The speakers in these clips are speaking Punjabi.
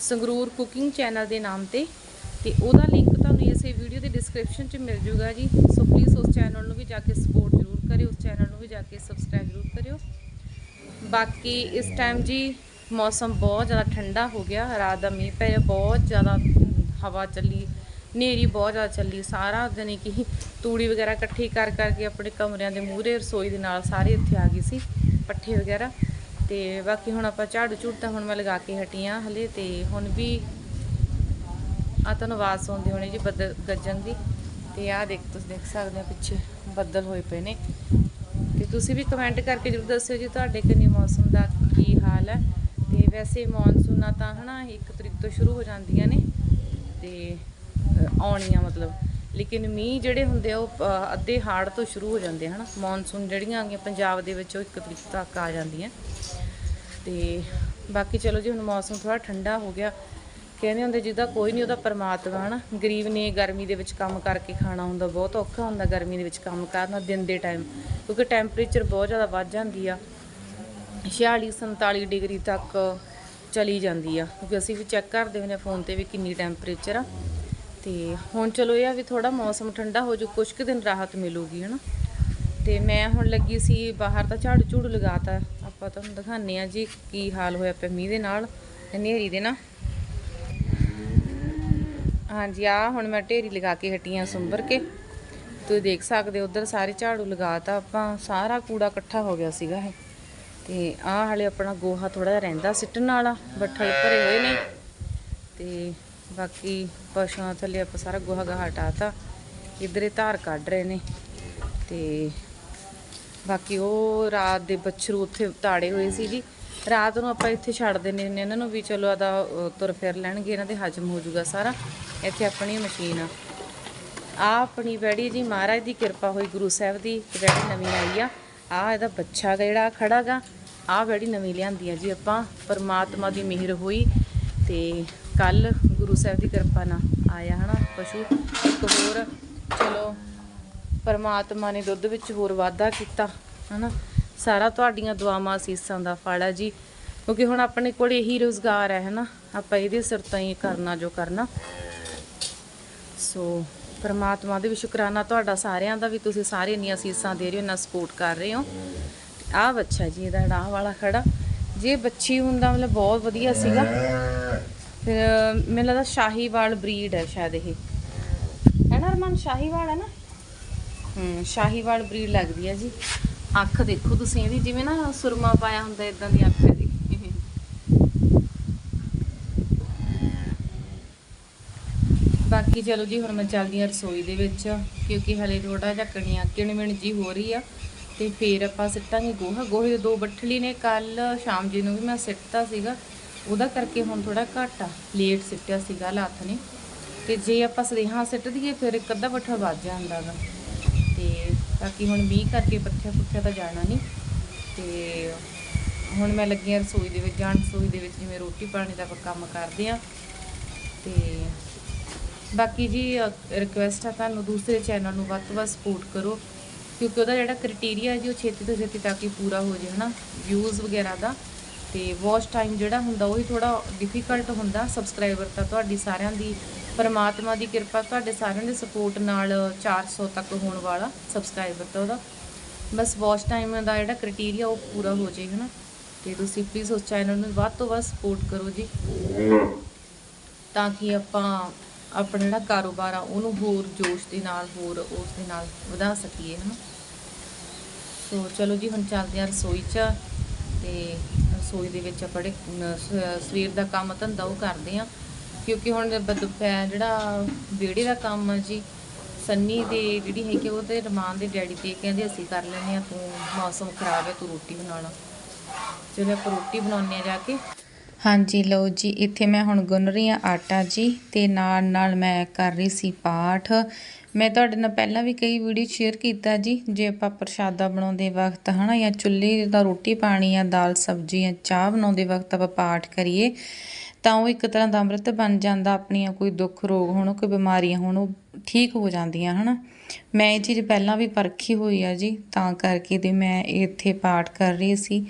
ਸੰਗਰੂਰ ਕੁਕਿੰਗ ਚੈਨਲ ਦੇ ਨਾਮ ਤੇ ਤੇ ਉਹਦਾ ਲਿੰਕ ਤੁਹਾਨੂੰ ਇਸੇ ਵੀਡੀਓ ਦੇ ਡਿਸਕ੍ਰਿਪਸ਼ਨ 'ਚ ਮਿਲ ਜੂਗਾ ਜੀ। ਸੋ ਪਲੀਜ਼ ਉਸ ਚੈਨਲ ਨੂੰ ਵੀ ਜਾ ਕੇ ਸਪੋਰਟ ਜ਼ਰੂਰ ਕਰਿਓ, ਉਸ ਚੈਨਲ ਨੂੰ ਵੀ ਜਾ ਕੇ ਸਬਸਕ੍ਰਾਈਬ ਜ਼ਰੂਰ ਕਰਿਓ। ਬਾਕੀ ਇਸ ਟਾਈਮ ਜੀ ਮੌਸਮ ਬਹੁਤ ਜ਼ਿਆਦਾ ਠੰਡਾ ਹੋ ਗਿਆ, ਰਾਤ ਦਾ ਮੀਂਹ ਪਿਆ ਬਹੁਤ ਜ਼ਿਆਦਾ ਹਵਾ ਚੱਲੀ, ਹਨੇਰੀ ਬਹੁਤ ਜ਼ਿਆਦਾ ਚੱਲੀ, ਸਾਰਾ ਦਿਨ ਕਿ ਤੂੜੀ ਵਗੈਰਾ ਇਕੱਠੀ ਕਰ ਕਰਕੇ ਆਪਣੇ ਕਮਰਿਆਂ ਦੇ ਮੂਹਰੇ ਰਸੋਈ ਦੇ ਨਾਲ ਸਾਰੇ ਇੱਥੇ ਆ ਗਈ ਸੀ, ਪੱਠੇ ਵਗੈਰਾ। ਤੇ ਬਾਕੀ ਹੁਣ ਆਪਾਂ ਝਾੜੂ ਝੂੜ ਤਾਂ ਹੁਣ ਮੈਂ ਲਗਾ ਕੇ ਹਟੀ ਆਂ ਹਲੇ ਤੇ ਹੁਣ ਵੀ ਆ ਤੁਹਾਨੂੰ ਆਵਾਜ਼ ਸੁਣਦੀ ਹੋਣੀ ਜੀ ਬੱਦਲ ਗੱਜਣ ਦੀ। ਤੇ ਆਹ ਦੇਖ ਤੁਸੀਂ ਦੇਖ ਸਕਦੇ ਹੋ ਪਿੱਛੇ ਬੱਦਲ ਹੋਏ ਪਏ ਨੇ। ਤੇ ਤੁਸੀਂ ਵੀ ਕਮੈਂਟ ਕਰਕੇ ਜਰੂਰ ਦੱਸਿਓ ਜੀ ਤੁਹਾਡੇ ਕਿੰਨੀ ਮੌਸਮ ਦਾ ਕੀ ਹਾਲ ਹੈ। ਤੇ ਵੈਸੇ ਮੌਨਸੂਨਾਂ ਤਾਂ ਹਨਾ 1 ਤਰੀਕ ਤੋਂ ਸ਼ੁਰੂ ਹੋ ਜਾਂਦੀਆਂ ਨੇ ਤੇ ਆਉਣੀਆਂ ਮਤਲਬ। ਲੇਕਿਨ ਮੀਂਹ ਜਿਹੜੇ ਹੁੰਦੇ ਆ ਉਹ ਅੱਧੇ ਹਾੜ ਤੋਂ ਸ਼ੁਰੂ ਹੋ ਜਾਂਦੇ ਆ ਹਨਾ। ਮੌਨਸੂਨ ਜਿਹੜੀਆਂ ਆ ਪੰਜਾਬ ਦੇ ਵਿੱਚ ਉਹ 1 ਤਰੀਕ ਤੱਕ ਆ ਜਾਂਦੀਆਂ। ਤੇ ਬਾਕੀ ਚਲੋ ਜੀ ਹੁਣ ਮੌਸਮ ਥੋੜਾ ਠੰਡਾ ਹੋ ਗਿਆ। ਕਹਿੰਦੇ ਹੁੰਦੇ ਜਿਹਦਾ ਕੋਈ ਨਹੀਂ ਉਹਦਾ ਪਰਮਾਤਮਾ ਹਨਾ। ਗਰੀਬ ਨੇ ਗਰਮੀ ਦੇ ਵਿੱਚ ਕੰਮ ਕਰਕੇ ਖਾਣਾ ਹੁੰਦਾ, ਬਹੁਤ ਔਖਾ ਹੁੰਦਾ ਗਰਮੀ ਦੇ ਵਿੱਚ ਕੰਮ ਕਰਨਾ ਦਿਨ ਦੇ ਟਾਈਮ ਕਿਉਂਕਿ ਟੈਂਪਰੇਚਰ ਬਹੁਤ ਜ਼ਿਆਦਾ ਵੱਧ ਜਾਂਦੀ ਆ। 46 47 ਡਿਗਰੀ ਤੱਕ ਚਲੀ ਜਾਂਦੀ ਆ। ਕਿਉਂਕਿ ਅਸੀਂ ਵੀ ਚੈੱਕ ਕਰਦੇ ਹੁੰਦੇ ਫੋਨ ਤੇ ਵੀ ਕਿੰਨੀ ਟੈਂਪਰੇਚਰ ਆ। ਤੇ ਹੁਣ ਚਲੋ ਇਹ ਆ ਵੀ ਥੋੜਾ ਮੌਸਮ ਠੰਡਾ ਹੋ ਜੂ ਕੁਝ ਕੁ ਦਿਨ ਰਾਹਤ ਮਿਲੂਗੀ ਹਨਾ। ਤੇ ਮੈਂ ਹੁਣ ਲੱਗੀ ਸੀ ਬਾਹਰ ਤਾਂ ਝਾੜੂ ਝੂੜੂ ਲਗਾਤਾ। ਆਪਾਂ ਤੁਹਾਨੂੰ ਦਿਖਾਉਂਦੇ ਆ ਜੀ ਕੀ ਹਾਲ ਹੋਇਆ ਪਿਆ ਮੀਂਹ ਦੇ ਨਾਲ ਹਨੇਰੀ ਦੇ ਨਾਲ ਹਾਂਜੀ ਆ ਹੁਣ ਮੈਂ ਢੇਰੀ ਲਗਾ ਕੇ ਹਟੀਆਂ ਸੁੰਬਰ ਕੇ। ਤੁਸੀਂ ਦੇਖ ਸਕਦੇ ਹੋ, ਉਧਰ ਸਾਰੇ ਝਾੜੂ ਲਗਾਤਾ ਆਪਾਂ, ਸਾਰਾ ਕੂੜਾ ਇਕੱਠਾ ਹੋ ਗਿਆ ਸੀਗਾ ਇਹ। ਤੇ ਆਹ ਹਾਲੇ ਆਪਣਾ ਗੋਹਾ ਥੋੜਾ ਜਿਹਾ ਰਹਿੰਦਾ ਸਿੱਟਣ ਵਾਲਾ, ਬੱਠਲ ਭਰੇ ਹੋਏ ਨੇ। ਤੇ ਬਾਕੀ ਪਸ਼ੂਆਂ ਥੱਲੇ ਆਪਾਂ ਸਾਰਾ ਗੋਹਾ ਗਾ ਹਟਾਤਾ, ਇਧਰੇ ਧਾਰ ਕੱਢ ਰਹੇ ਨੇ। ਤੇ ਬਾਕੀ ਉਹ ਰਾਤ ਦੇ ਬੱਛਰੂ ਉੱਥੇ ਤਾੜੇ ਹੋਏ ਸੀ ਜੀ। ਰਾਤ ਨੂੰ ਆਪਾਂ ਇੱਥੇ ਛੱਡ ਦਿੰਦੇ ਹੁੰਦੇ ਇਹਨਾਂ ਨੂੰ ਵੀ ਚਲੋ ਆਦਾ ਤੁਰ ਫਿਰ ਲੈਣਗੇ, ਇਹਨਾਂ ਦੇ ਹਜਮ ਹੋ ਜਾਊਗਾ ਸਾਰਾ। ਇੱਥੇ ਆਪਣੀ ਮਸ਼ੀਨ ਆ। ਆ ਆਪਣੀ ਬੈੜੀ ਜੀ, ਮਹਾਰਾਜ ਦੀ ਕਿਰਪਾ ਹੋਈ, ਗੁਰੂ ਸਾਹਿਬ ਦੀ ਤੇ ਬੈੜੀ ਨਵੀਂ ਆਈ ਆ। ਆ ਇਹਦਾ ਬੱਚਾ ਗਾ ਜਿਹੜਾ ਖੜਾਗਾ ਆ ਬੈੜੀ ਨਵੀਂ ਲਿਆਂਦੀ ਆ ਜੀ ਆਪਾਂ, ਪਰਮਾਤਮਾ ਦੀ ਮਿਹਰ ਹੋਈ। ਤੇ ਕੱਲ ਗੁਰੂ ਸਾਹਿਬ ਦੀ ਕਿਰਪਾ ਨਾਲ ਆਇਆ ਹਨਾ ਪਸ਼ੂ। ਇੱਕ ਹੋਰ, ਚਲੋ ਪਰਮਾਤਮਾ ਨੇ ਦੁੱਧ ਵਿੱਚ ਹੋਰ ਵਾਧਾ ਕੀਤਾ, ਹਨਾ? ਸਾਰਾ ਤੁਹਾਡੀਆਂ ਦੁਆਵਾਂ ਅਸੀਸਾਂ ਦਾ ਫਲ ਹੈ ਜੀ। ਕਿਉਂਕਿ ਹੁਣ ਆਪਣੇ ਕੋਲ ਇਹੀ ਰੋਜ਼ਗਾਰ ਹੈ ਹਨਾ? ਆਪਾਂ ਇਹਦੇ ਸਿਰ ਤੋਂ ਹੀ ਕਰਨਾ ਜੋ ਕਰਨਾ। ਸੋ, ਪਰਮਾਤਮਾ ਦੇ ਵੀ ਸ਼ੁਕਰਾਨਾ ਤੁਹਾਡਾ ਸਾਰਿਆਂ ਦਾ ਵੀ ਤੁਸੀਂ ਸਾਰੇ ਇੰਨੀਆਂ ਅਸੀਸਾਂ ਦੇ ਰਹੇ ਹੋ, ਇੰਨਾ ਸਪੋਰਟ ਕਰ ਰਹੇ ਹੋ। ਆਹ ਬੱਚਾ ਜੀ, ਇਹਦਾ ਡਾਹ ਵਾਲਾ ਖੜਾ। ਜੇ ਬੱਚੀ ਹੁੰਦਾ ਮਤਲਬ ਬਹੁਤ ਵਧੀਆ ਸੀਗਾ, ਫਿਰ ਮੈਨੂੰ ਲੱਗਦਾ ਸ਼ਾਹੀਵਾਲ ਬਰੀਡ ਹੈ ਸ਼ਾਇਦ ਇਹ। ਹੈ ਨਾ ਅਰਮਾਨ ਸ਼ਾਹੀਵਾਲ ਹੈ ਨਾ? ਹੂੰ ਸ਼ਾਹੀਵਾਲ ਬਰੀਡ ਲੱਗਦੀ ਹੈ ਜੀ। ਅੱਖ ਦੇਖੋ ਤੁਸੀਂ ਇਹਦੀ, ਜਿਵੇਂ ਨਾ ਸੁਰਮਾ ਪਾਇਆ ਹੁੰਦਾ ਇਦਾਂ ਦੀ ਅੱਖ ਹੈ ਦੀ ਬਾਕੀ ਚਲੋ ਜੀ, ਹੁਣ ਮੈਂ ਚੱਲਦੀ ਹਾਂ ਰਸੋਈ ਦੇ ਵਿੱਚ, ਕਿਉਂਕਿ ਹਲੇ ਥੋੜਾ ਜਿਹਾ ਕਣੀਆਂ ਕਿਣਮਿਣ ਜੀ ਹੋ ਰਹੀ ਆ। ਤੇ ਫੇਰ ਆਪਾਂ ਸਿੱਟਾਂਗੇ ਗੋਹਾ। ਗੋਹੇ ਦੇ ਦੋ ਬੱਠਲੀ ਨੇ, ਕੱਲ ਸ਼ਾਮ ਜੀ ਨੂੰ ਵੀ ਮੈਂ ਸਿੱਟਤਾ ਸੀਗਾ। ਉਹਦਾ ਕਰਕੇ ਹੁਣ ਥੋੜਾ ਘੱਟ ਆ। ਲੇਟ ਸਿੱਟਿਆ ਸੀਗਾ ਹੱਥ ਨੇ। ਤੇ ਜੇ ਆਪਾਂ ਸਦੇਹਾਂ ਸਿੱਟ ਦਈਏ, ਫਿਰ ਇੱਕ ਅੱਧਾ ਬੱਠਾ ਵੱਜ ਜਾਂਦਾ ਗਾ। ਤੇ ਬਾਕੀ ਹੁਣ ਮੀਂਹ ਕਰਕੇ ਪੱਠਿਆਂ ਪੁੱਠਿਆਂ ਤਾਂ ਜਾਣਾ ਨਹੀਂ ਤੇ ਹੁਣ ਮੈਂ ਲੱਗੀ ਹਾਂ ਰਸੋਈ ਦੇ ਵਿੱਚ, ਜਾਣ ਰਸੋਈ ਦੇ ਵਿੱਚ ਜਿਵੇਂ ਰੋਟੀ ਪਾਣੀ ਦਾ ਕੰਮ ਕਰਦੇ ਆ ਤੇ ਬਾਕੀ ਜੀ ਰਿਕੁਐਸਟ ਆ ਤੁਹਾਨੂੰ ਦੂਸਰੇ ਚੈਨਲ ਨੂੰ ਵੱਧ ਤੋਂ ਵੱਧ ਸਪੋਰਟ ਕਰੋ ਕਿਉਂਕਿ ਉਹਦਾ ਜਿਹੜਾ ਕ੍ਰਾਈਟੇਰੀਆ ਜੀ, ਉਹ ਛੇਤੀ ਤੋਂ ਛੇਤੀ ਤਾਂ ਕਿ ਪੂਰਾ ਹੋ ਜਾਏ, ਹਨਾ? ਵਿਊਜ਼ ਵਗੈਰਾ ਦਾ ਤੇ ਵਾਚ ਟਾਈਮ ਜਿਹੜਾ ਹੁੰਦਾ, ਉਹ ਹੀ ਥੋੜਾ ਡਿਫਿਕਲਟ ਹੁੰਦਾ। ਸਬਸਕ੍ਰਾਈਬਰ ਤਾਂ ਤੁਹਾਡੀ ਸਾਰਿਆਂ ਦੀ ਪਰਮਾਤਮਾ ਦੀ ਕਿਰਪਾ ਤੁਹਾਡੇ ਸਾਰਿਆਂ ਦੇ ਸਪੋਰਟ ਨਾਲ 400 ਤੱਕ ਹੋਣ ਵਾਲਾ ਸਬਸਕ੍ਰਾਈਬਰ ਤਾਂ ਉਹਦਾ। ਬਸ ਵਾਚ ਟਾਈਮ ਦਾ ਜਿਹੜਾ ਕ੍ਰਾਈਟੇਰੀਆ ਉਹ ਪੂਰਾ ਹੋ ਜਾਏ, ਹਨਾ? ਤੇ ਤੁਸੀਂ ਪਲੀਜ਼ ਉਸ ਚੈਨਲ ਨੂੰ ਵੱਧ ਤੋਂ ਵੱਧ ਸਪੋਰਟ ਕਰੋ ਜੀ। ਤਾਂ ਕਿ ਆਪਾਂ ਆਪਣਾ ਜਿਹੜਾ ਕਾਰੋਬਾਰ ਆ, ਉਹਨੂੰ ਹੋਰ ਜੋਸ਼ ਦੇ ਨਾਲ, ਹੋਰ ਉਸ ਦੇ ਨਾਲ ਵਧਾ ਸਕੀਏ, ਹਨਾ? ਸੋ ਚਲੋ ਜੀ, ਹੁਣ ਚੱਲਦੇ ਹਾਂ ਰਸੋਈ 'ਚ। ਤੇ ਰਸੋਈ ਦੇ ਵਿੱਚ ਆਪਾਂ ਜਿਹੜੇ ਸਵੇਰ ਦਾ ਕੰਮ ਧੰਦਾ ਉਹ ਕਰਦੇ ਆ ਕਿਉਂਕਿ ਹੁਣ ਬ- ਦੁਪਹਿਰ ਜਿਹੜਾ ਵਿਹੜੇ ਦਾ ਕੰਮ ਆ ਜੀ, ਸੰਨੀ ਦੇ ਜਿਹੜੀ ਹੈਗੀ ਉਹ ਤੇ ਰਮਾਨ ਦੇ ਡੈਡੀ ਤੇ ਕਹਿੰਦੇ ਅਸੀਂ ਕਰ ਲੈਂਦੇ ਆ ਤੂੰ ਮੌਸਮ ਖਰਾਬ ਹੈ, ਤੂੰ ਰੋਟੀ ਬਣਾ ਲਾ। ਚਲੋ ਆਪਾਂ ਰੋਟੀ ਬਣਾਉਂਦੇ ਆ ਜਾ ਕੇ। ਹਾਂਜੀ, ਲਓ ਜੀ, ਇੱਥੇ ਮੈਂ ਹੁਣ ਗੁੰਨ ਰਹੀ ਹਾਂ ਆਟਾ ਜੀ, ਤੇ ਨਾਲ ਨਾਲ ਮੈਂ ਕਰ ਰਹੀ ਸੀ ਪਾਠ। ਮੈਂ ਤੁਹਾਡੇ ਨਾਲ ਪਹਿਲਾਂ ਵੀ ਕਈ ਵੀਡੀਓ ਸ਼ੇਅਰ ਕੀਤਾ ਜੀ, ਜੇ ਆਪਾਂ ਪ੍ਰਸ਼ਾਦਾ ਬਣਾਉਂਦੇ ਵਕਤ, ਹਨਾ, ਜਾਂ ਚੁੱਲ੍ਹੇ ਦਾ ਰੋਟੀ ਪਾਣੀ ਜਾਂ ਦਾਲ ਸਬਜ਼ੀ ਜਾਂ ਚਾਹ ਬਣਾਉਂਦੇ ਵਕਤ ਆਪਾਂ ਪਾਠ ਕਰੀਏ। ਤਾਂ ਉਹ ਇੱਕ ਤਰ੍ਹਾਂ ਦਾ ਅੰਮ੍ਰਿਤ ਬਣ ਜਾਂਦਾ, ਆਪਣੀਆਂ ਕੋਈ ਦੁੱਖ ਰੋਗ ਹੋਣ, ਕੋਈ ਬਿਮਾਰੀਆਂ ਹੋਣ, ਉਹ ਠੀਕ ਹੋ ਜਾਂਦੀਆਂ, ਹਨਾ? ਮੈਂ ਇਹ ਚੀਜ਼ ਪਹਿਲਾਂ ਵੀ ਪਰਖੀ ਹੋਈ ਆ ਜੀ, ਤਾਂ ਕਰਕੇ ਤੇ ਮੈਂ ਇੱਥੇ ਪਾਠ ਕਰ ਰਹੀ ਸੀ।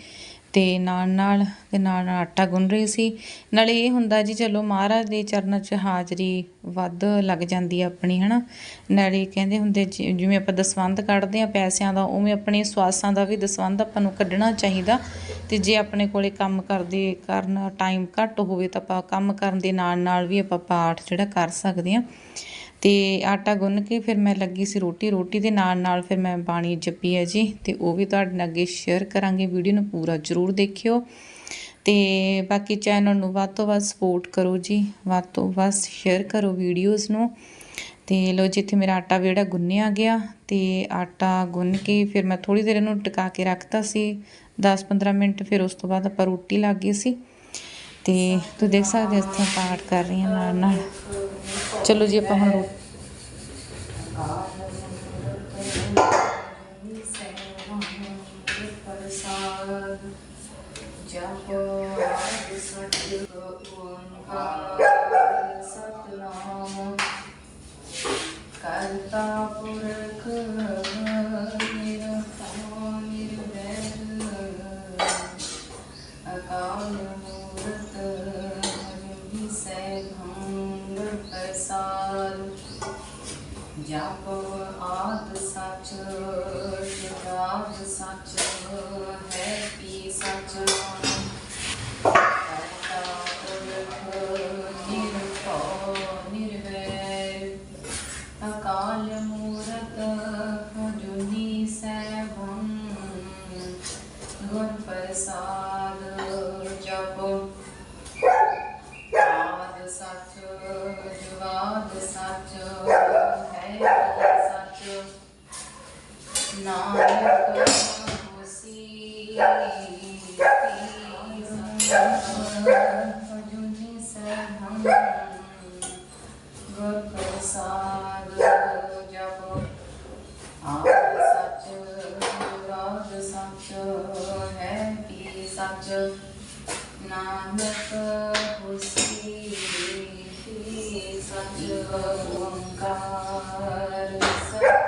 ਅਤੇ ਨਾਲ ਨਾਲ ਅਤੇ ਨਾਲ ਨਾਲ ਆਟਾ ਗੁੰਨ ਰਹੀ ਸੀ। ਨਾਲੇ ਇਹ ਹੁੰਦਾ ਜੀ, ਚਲੋ ਮਹਾਰਾਜ ਦੇ ਚਰਨਾਂ 'ਚ ਹਾਜ਼ਰੀ ਵੱਧ ਲੱਗ ਜਾਂਦੀ ਆ ਆਪਣੀ ਹੈ ਨਾ ਨਾਲੇ ਕਹਿੰਦੇ ਹੁੰਦੇ ਜਿ- ਜਿਵੇਂ ਆਪਾਂ ਦਸਵੰਧ ਕੱਢਦੇ ਆ ਪੈਸਿਆਂ ਦਾ, ਉਵੇਂ ਆਪਣੇ ਸਵਾਸਾਂ ਦਾ ਵੀ ਦਸਵੰਧ ਆਪਾਂ ਨੂੰ ਕੱਢਣਾ ਚਾਹੀਦਾ। ਤੇ ਜੇ ਆਪਣੇ ਕੋਲੇ ਕੰਮ ਕਰਦੇ ਕਰਨ ਟਾਈਮ ਘੱਟ ਹੋਵੇ ਤਾਂ ਆਪਾਂ ਕੰਮ ਕਰਨ ਦੇ ਨਾਲ ਨਾਲ ਵੀ ਆਪਾਂ ਪਾਠ ਜਿਹੜਾ ਕਰ ਸਕਦੇ ਆ ਤੇ ਆਟਾ ਗੁੰਨ ਕੇ ਫਿਰ ਮੈਂ ਲੱਗੀ ਸੀ ਰੋਟੀ ਰੋਟੀ ਦੇ ਨਾਲ ਨਾਲ ਫਿਰ ਮੈਂ ਬਾਣੀ ਜਪੀ ਹੈ ਜੀ ਤੇ ਉਹ ਵੀ ਤੁਹਾਡੇ ਨਾਲ ਅੱਗੇ ਸ਼ੇਅਰ ਕਰਾਂਗੇ ਵੀਡੀਓ ਨੂੰ ਪੂਰਾ ਜ਼ਰੂਰ ਦੇਖਿਓ। ਤੇ ਬਾਕੀ ਚੈਨਲ ਨੂੰ ਵੱਧ ਤੋਂ ਵੱਧ ਸਪੋਰਟ ਕਰੋ ਜੀ, ਵੱਧ ਤੋਂ ਵੱਧ ਸ਼ੇਅਰ ਕਰੋ ਵੀਡੀਓਜ਼ ਨੂੰ। ਤੇ ਲੋ ਜਿੱਥੇ ਮੇਰਾ ਆਟਾ ਵੀ ਜਿਹੜਾ ਗੁੰਨਿਆ ਗਿਆ ਤੇ ਆਟਾ ਗੁੰਨ ਕੇ ਫਿਰ ਮੈਂ ਥੋੜੀ ਦੇਰ ਇਹਨੂੰ ਟਿਕਾ ਕੇ ਰੱਖਤਾ ਸੀ। 10-15 ਮਿੰਟ ਫਿਰ ਉਸ ਤੋਂ ਬਾਅਦ ਆਪਾਂ ਰੋਟੀ ਲੱਗ ਗਈ ਸੀ। ਤੇ ਤੁਸੀਂ ਦੇਖ ਸਕਦੇ ਹੋ ਇੱਥੇ ਪਾਠ ਕਰ ਰਹੀ ਹਾਂ ਨਾਲ ਨਾਲ ਚਲੋ ਜੀ ਆਪਾਂ ਹੁਣ ਰੋ- ਕਰਤਾ ਪੁਰਖ ਨਾਨਕ ਹੋਸੀ ਅਜੂਨੀ ਸੈਭੰ ਗੁਰ ਪ੍ਰਸਾਦ ਜਪ ਆਦ ਸੱਚ ਜੁਗਾਦ ਸੱਚ ਹੈ ਪੀ ਸੱਚ ਨਾਨਕ ਹੋਸੀ ਪੀ ਸੱਚ ਓੰਕਾਰ ਸਤਨਾਮ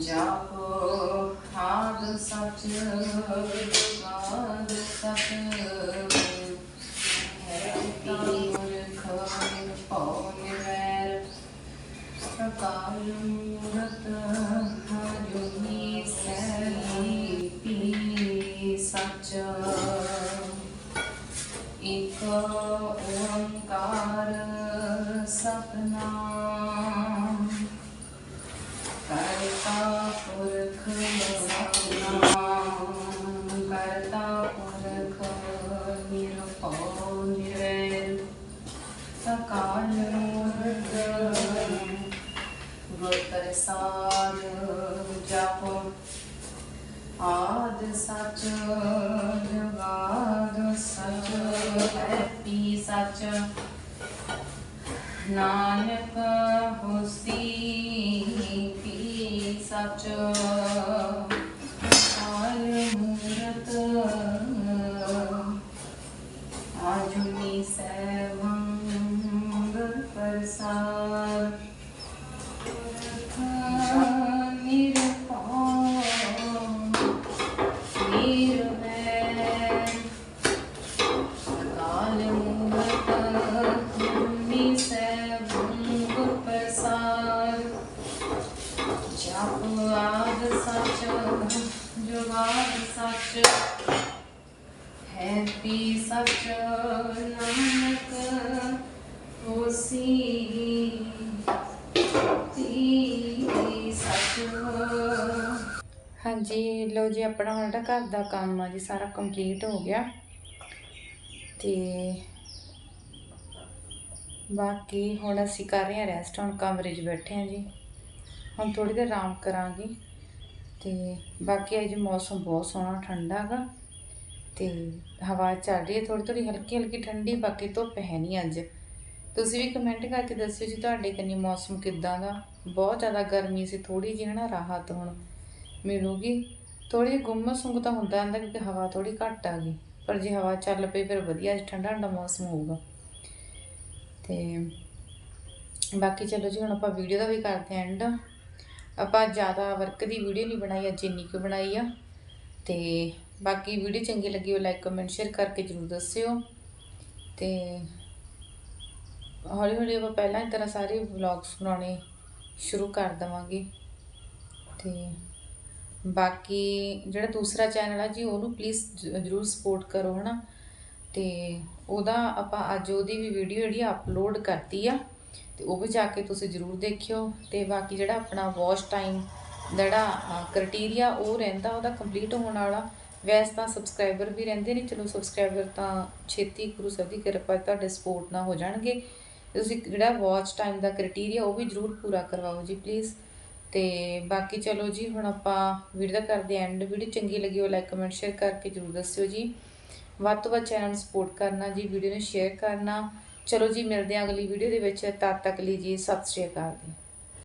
ਜਾਪੋ ਆਦ ਸਚ ਜੁਗਾਦ ਸਚ ਹੈ ਪੀ ਮੁਰਖ ਨਿਰਭਉ ਨਿਰਵੈਰ ਅਕਾਲ ਮੂਰਤ ਨਾਨਕ ਹੋਸੀ ਪੀ ਸਚ ਜੀ ਆਪਣਾ ਹੁਣ ਜਿਹੜਾ ਘਰ ਦਾ ਕੰਮ ਆ, ਜੀ ਸਾਰਾ ਕੰਪਲੀਟ ਹੋ ਗਿਆ ਤੇ ਬਾਕੀ ਹੁਣ ਅਸੀਂ ਕਰ ਰਹੇ ਹਾਂ ਰੈਸਟ ਹੁਣ ਕਮਰੇ 'ਚ ਬੈਠੇ ਹਾਂ ਜੀ। ਹੁਣ ਥੋੜੀ ਦੇਰ ਆਰਾਮ ਕਰਾਂਗੇ ਤੇ ਬਾਕੀ ਅੱਜ ਮੌਸਮ ਬਹੁਤ ਸੋਹਣਾ, ਠੰਡਾ ਗਾ ਤੇ ਹਵਾ ਚੱਲ ਰਹੀ ਹੈ ਥੋੜੀ ਥੋੜੀ ਹਲਕੀ ਹਲਕੀ ਠੰਡੀ, ਬਾਕੀ ਧੁੱਪ ਹੈ ਨਹੀਂ ਅੱਜ। ਤੁਸੀਂ ਵੀ ਕਮੈਂਟ ਕਰਕੇ ਦੱਸਿਓ ਜੀ ਤੁਹਾਡੇ ਕੰਨੀ ਮੌਸਮ ਕਿੱਦਾਂ ਦਾ। ਬਹੁਤ ਜ਼ਿਆਦਾ ਗਰਮੀ ਸੀ ਥੋੜੀ ਜਿਹੀ ਨਾ ਰਾਹਤ ਹੁਣ ਮਿਲੂਗੀ। ਥੋੜੀ ਜਿਹੀ ਗੁੰਮਸ ਵਾਂਗੂ ਤਾਂ ਹੁੰਦਾ ਰਹਿੰਦਾ ਕਿਉਂਕਿ ਹਵਾ ਥੋੜੀ ਘੱਟ ਆ ਗਈ। ਪਰ ਜੇ ਹਵਾ ਚੱਲ ਪਈ, ਫਿਰ ਵਧੀਆ ਠੰਡਾ ਠੰਡਾ ਮੌਸਮ ਹੋਊਗਾ। ਤੇ ਬਾਕੀ ਚਲੋ ਜੀ, ਹੁਣ ਆਪਾਂ ਵੀਡੀਓ ਦਾ ਵੀ ਕਰਦੇ ਹਾਂ ਐਂਡ ਆਪਾਂ ਜ਼ਿਆਦਾ ਵਰਕ ਦੀ ਵੀਡੀਓ ਨਹੀਂ ਬਣਾਈ, ਅੱਜ ਇੰਨੀ ਕੁ ਬਣਾਈ ਆ। ਤੇ ਬਾਕੀ ਵੀਡੀਓ ਚੰਗੀ ਲੱਗੀ ਹੋ ਲਾਈਕ ਕਮੈਂਟ ਸ਼ੇਅਰ ਕਰਕੇ ਜਰੂਰ ਦੱਸਿਓ। ਤੇ ਹੌਲੀ ਹੌਲੀ ਆਪਾਂ ਪਹਿਲਾਂ ਹੀ ਤਰ੍ਹਾਂ ਸਾਰੇ ਵਲੌਗਸ ਬਣਾਉਣੇ ਸ਼ੁਰੂ ਕਰ ਦਵਾਂਗੇ। ਤੇ ਬਾਕੀ ਜਿਹੜਾ ਦੂਸਰਾ ਚੈਨਲ ਆ ਜੀ, ਉਹਨੂੰ ਪਲੀਜ਼ ਜਰੂਰ ਸਪੋਰਟ ਕਰੋ, ਹਨਾ। ਤੇ ਉਹਦਾ ਆਪਾਂ ਅੱਜ ਉਹਦੀ ਵੀ ਵੀਡੀਓ ਜਿਹੜੀ ਅਪਲੋਡ ਕਰਤੀ ਆ, ਤੇ ਉਹ ਵੀ ਜਾ ਕੇ ਤੁਸੀਂ ਜਰੂਰ ਦੇਖਿਓ। ਤੇ ਬਾਕੀ ਜਿਹੜਾ ਆਪਣਾ ਵਾਚ ਟਾਈਮ ਜਿਹੜਾ ਕ੍ਰਾਈਟੇਰੀਆ ਉਹ ਰਹਿੰਦਾ, ਉਹਦਾ ਕੰਪਲੀਟ ਹੋਣ ਵਾਲਾ, ਵੈਸੇ ਤਾਂ ਸਬਸਕ੍ਰਾਈਬਰ ਵੀ ਰਹਿੰਦੇ ਨੇ। ਚਲੋ ਸਬਸਕ੍ਰਾਈਬਰ ਤਾਂ ਛੇਤੀ ਗੁਰੂ ਸਾਹਿਬ ਦੀ ਕਿਰਪਾ ਤੁਹਾਡੇ ਸਪੋਰਟ ਨਾਲ ਹੋ ਜਾਣਗੇ। ਤੁਸੀਂ ਜਿਹੜਾ ਵਾਚ ਟਾਈਮ ਦਾ ਕ੍ਰਾਈਟੇਰੀਆ ਉਹ ਵੀ ਜਰੂਰ ਪੂਰਾ ਕਰਵਾਓ ਜੀ ਪਲੀਜ਼ ਤੇ ਬਾਕੀ ਚਲੋ ਜੀ, ਹੁਣ ਆਪਾਂ ਵੀਡੀਓ ਦਾ ਕਰਦੇ ਐਂਡ ਵੀਡੀਓ ਚੰਗੀ ਲੱਗੀ ਉਹ ਲਾਈਕ ਕਮੈਂਟ ਸ਼ੇਅਰ ਕਰਕੇ ਜਰੂਰ ਦੱਸਿਓ ਜੀ। ਵੱਧ ਤੋਂ ਵੱਧ ਚੈਨਲ ਨੂੰ ਸਪੋਰਟ ਕਰਨਾ ਜੀ, ਵੀਡੀਓ ਨੂੰ ਸ਼ੇਅਰ ਕਰਨਾ। ਚਲੋ ਜੀ, ਮਿਲਦੇ ਹਾਂ ਅਗਲੀ ਵੀਡੀਓ ਦੇ ਵਿੱਚ। ਤਦ ਤੱਕ ਲਈ ਜੀ, ਸਤਿ ਸ਼੍ਰੀ ਅਕਾਲ ਜੀ।